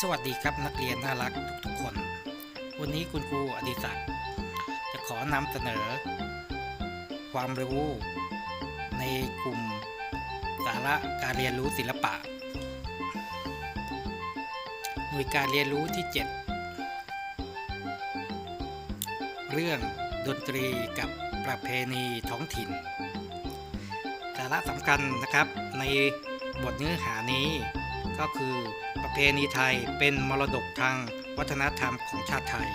สวัสดีครับนักเรียนน่ารักทุกๆคน วันนี้คุณครูอดิศักดิ์จะขอนำเสนอ ความรู้ในกลุ่มสาระการเรียนรู้ศิลปะ หน่วยการเรียนรู้ที่ 7 เรื่องดนตรีกับประเพณีท้องถิ่น สาระสำคัญนะครับในบทเนื้อหานี้ก็คือ เพณีไทยเป็นมรดกทางวัฒนธรรมของชาติไทย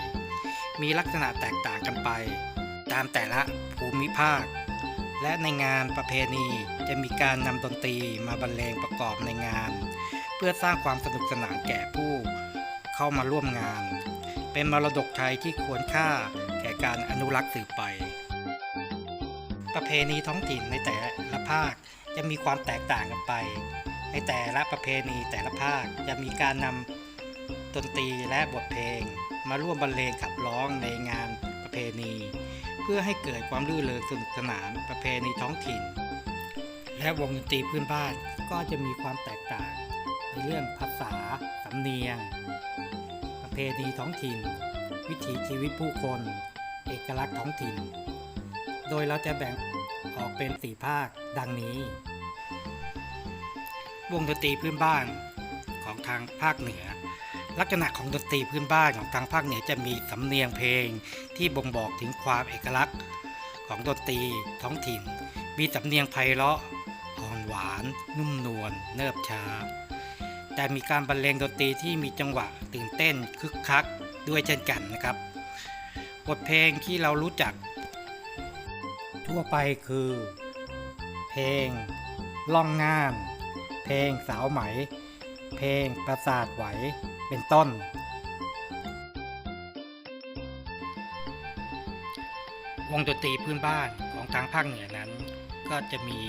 มีลักษณะแตกต่างกันไป ตามแต่ละภูมิภาค และในงานประเพณีจะมีการนำดนตรีมาบรรเลงประกอบในงาน เพื่อสร้างความสนุกสนานแก่ผู้เข้ามาร่วมงาน เป็นมรดกไทยที่ควรค่าแก่การอนุรักษ์สืบไป ประเพณีท้องถิ่นในแต่ละภาคจะมีความแตกต่างกันไป ในแต่ละประเพณีแต่ละภาคจะมีการนำดนตรีและบทเพลง มาร่วมบรรเลงขับร้องในงานประเพณี เพื่อให้เกิดความรื่นเริงสนุกสนานประเพณีท้องถิ่น และวงดนตรีพื้นบ้านก็จะมีความแตกต่าง ในเรื่องภาษาสำเนียง ประเพณีท้องถิ่น วิถีชีวิตผู้คน เอกลักษณ์ท้องถิ่น โดยเราจะแบ่งออกเป็นสี่ภาคดังนี้ วงดนตรีพื้นบ้านของทางภาคเหนือ ลักษณะของดนตรีพื้นบ้านของทางภาคเหนือจะมีสำเนียงเพลงที่บ่งบอกถึงความเอกลักษณ์ของดนตรีท้องถิ่น มีสำเนียงไพเราะอ่อนหวาน นุ่มนวลเนิบช้า แต่มีการบรรเลงดนตรีที่มีจังหวะตื่นเต้นคึกคักด้วยเช่นกันนะครับบทเพลงที่เรารู้จัก ทั่วไปคือ เพลงล่องงาน เพลงสาวไหม เพลงประสาทไหว เป็นต้น วงดนตรีพื้นบ้านของทางภาคเหนือนั้น ก็จะมี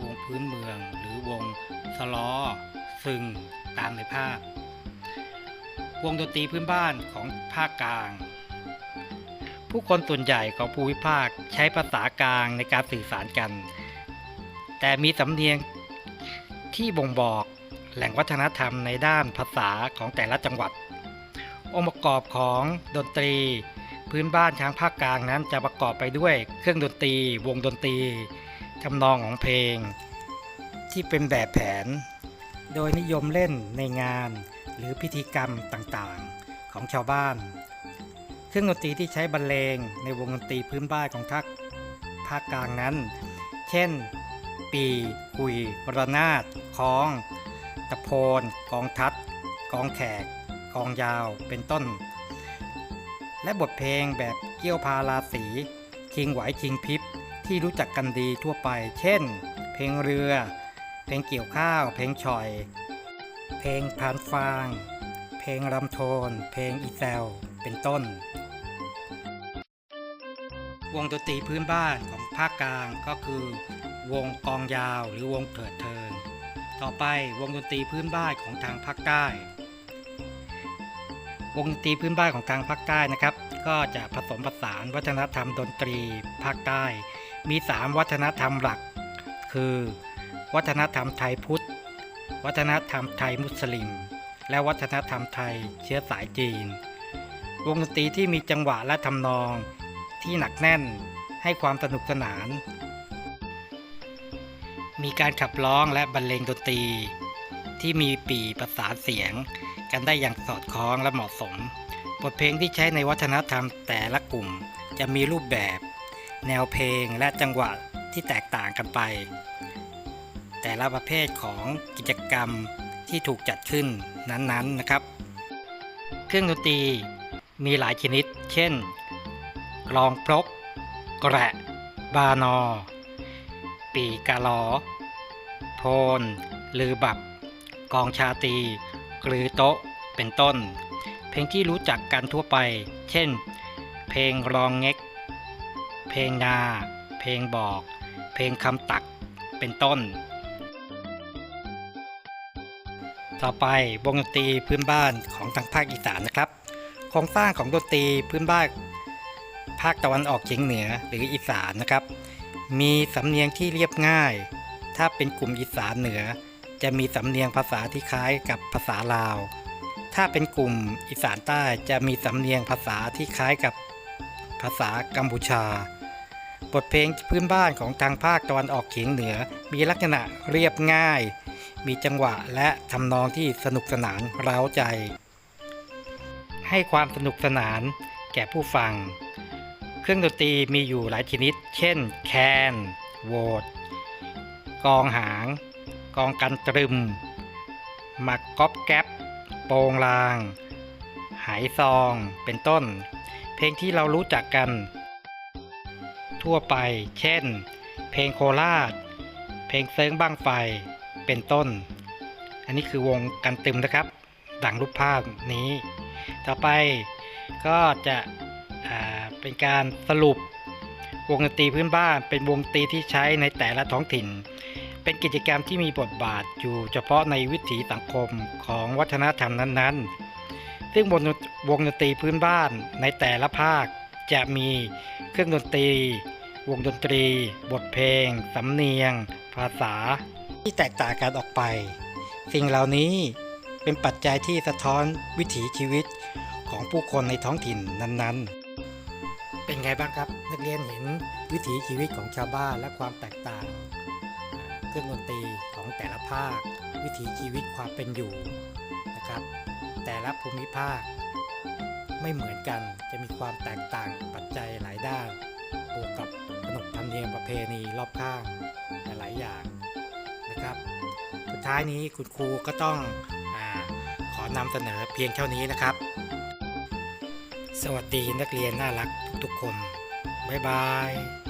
วงพื้นเมือง หรือวงสลอซึงตามในภาพ วงดนตรีพื้นบ้านของภาคกลาง ผู้คนส่วนใหญ่ของภูมิภาคใช้ภาษากลางในการสื่อสารกัน แต่มีสำเนียง ที่บ่งบอกแหล่งวัฒนธรรมในด้านภาษาของแต่ละจังหวัด องค์ประกอบของดนตรี พื้นบ้านทางภาคกลางนั้นจะประกอบไปด้วยเครื่องดนตรี วงดนตรีทำนองของเพลง ที่เป็นแบบแผน โดยนิยมเล่นในงานหรือพิธีกรรมต่างๆของชาวบ้าน เครื่องดนตรีที่ใช้บรรเลงในวงดนตรีพื้นบ้านของทักภาคกลางนั้น เช่น ปีคุยระนาดคล้องตะโพนกองทัดกองแขกกองยาวเป็นต้น และบทเพลงแบบเกี่ยวพาราสีชิงไหวชิงพิบที่รู้จักกันดีทั่วไป เช่น เพลงเรือ เพลงเกี่ยวข้าว เพลงฉ่อย เพลงพานฟาง เพลงรำโทน เพลงอีแซวเป็นต้น วงดนตรีพื้นบ้านของภาคกลางก็คือ วงกองยาวหรือวงเถิดเทิง ต่อไปวงดนตรีพื้นบ้านของทางภาคใต้ วงดนตรีพื้นบ้านของทางภาคใต้นะครับ ก็จะผสมผสานวัฒนธรรมดนตรีภาคใต้ มี 3 วัฒนธรรมหลัก คือ วัฒนธรรมไทยพุทธ วัฒนธรรมไทยมุสลิม และวัฒนธรรมไทยเชื้อสายจีน วงดนตรีที่มีจังหวะและทำนองที่หนักแน่นให้ความสนุกสนาน มีการขับร้องและบรรเลงดนตรี ที่มีปีประสานเสียง กันได้อย่างสอดคล้องและเหมาะสม บทเพลงที่ใช้ในวัฒนธรรมแต่ละกลุ่ม จะมีรูปแบบ แนวเพลงและจังหวะที่แตกต่างกันไป แต่ละประเภทของกิจกรรมที่ถูกจัดขึ้นนั้นๆนะครับ เครื่องดนตรีมีหลายชนิด เช่น กลองพรกแกระบานอ ปีกาลอ โพนลือบับ กองชาตีกรือโต๊ะ เป็นต้น เพลงที่รู้จักกันทั่วไป เช่น เพลงรองเง็ก เพลงนา เพลงบอก เพลงคำตัก เป็นต้น ต่อไปวงดนตรีพื้นบ้านของทางภาคอีสานนะครับ โครงสร้างของดนตรีพื้นบ้านภาคตะวันออกเฉียงเหนือหรืออีสานนะครับ มีสำเนียงที่เรียบง่าย ถ้าเป็นกลุ่มอีสานเหนือ จะมีสำเนียงภาษาที่คล้ายกับภาษาลาว ถ้าเป็นกลุ่มอีสานใต้จะมีสำเนียงภาษาที่คล้ายกับภาษากัมพูชา บทเพลงพื้นบ้านของทางภาคตะวันออกเฉียงเหนือ มีลักษณะเรียบง่าย มีจังหวะและทำนองที่สนุกสนานเร้าใจ ให้ความสนุกสนานแก่ผู้ฟัง เครื่องดนตรีมีอยู่หลายชนิด เช่น แคน โวดกองหาง กองกันตรึม หมักก๊อบแก๊บโปงลาง หายซอง เป็นต้น เพลงที่เรารู้จักกัน ทั่วไป เช่น เพลงโคราช เพลงเซิงบ้างไฟ เป็นต้น อันนี้คือวงกันตึมนะครับ ดังรูปภาพนี้ ต่อไปก็จะอ่า เป็นการสรุปวงดนตรีพื้นบ้าน เป็นวงดนตรีที่ใช้ในแต่ละท้องถิ่น เป็นกิจกรรมที่มีบทบาทอยู่เฉพาะในวิถีสังคมของวัฒนธรรมนั้นๆ ซึ่งวงดนวงดนตรีพื้นบ้านในแต่ละภาคจะมีเครื่องดนตรี วงดนตรี บทเพลง สำเนียง ภาษา ที่แตกต่างกันออกไป สิ่งเหล่านี้เป็นปัจจัยที่สะท้อนวิถีชีวิตของผู้คนในท้องถิ่นนั้นๆ เป็นไงบ้างครับ นักเรียนเห็นวิถีชีวิตของชาวบ้านและความแตกต่าง เครื่องดนตรีของแต่ละภาค วิถีชีวิตความเป็นอยู่นะครับ แต่ละภูมิภาค ไม่เหมือนกันจะมีความแตกต่างปัจจัยหลายด้านบวกกับขนบธรรมเนียมประเพณีรอบข้างหลายอย่างนะครับสุดท้ายนี้คุณครูก็ต้องอขอนำเสนอเพียงเท่านี้นะครับ สวัสดีนักเรียนน่ารักทุกคน บ๊ายบาย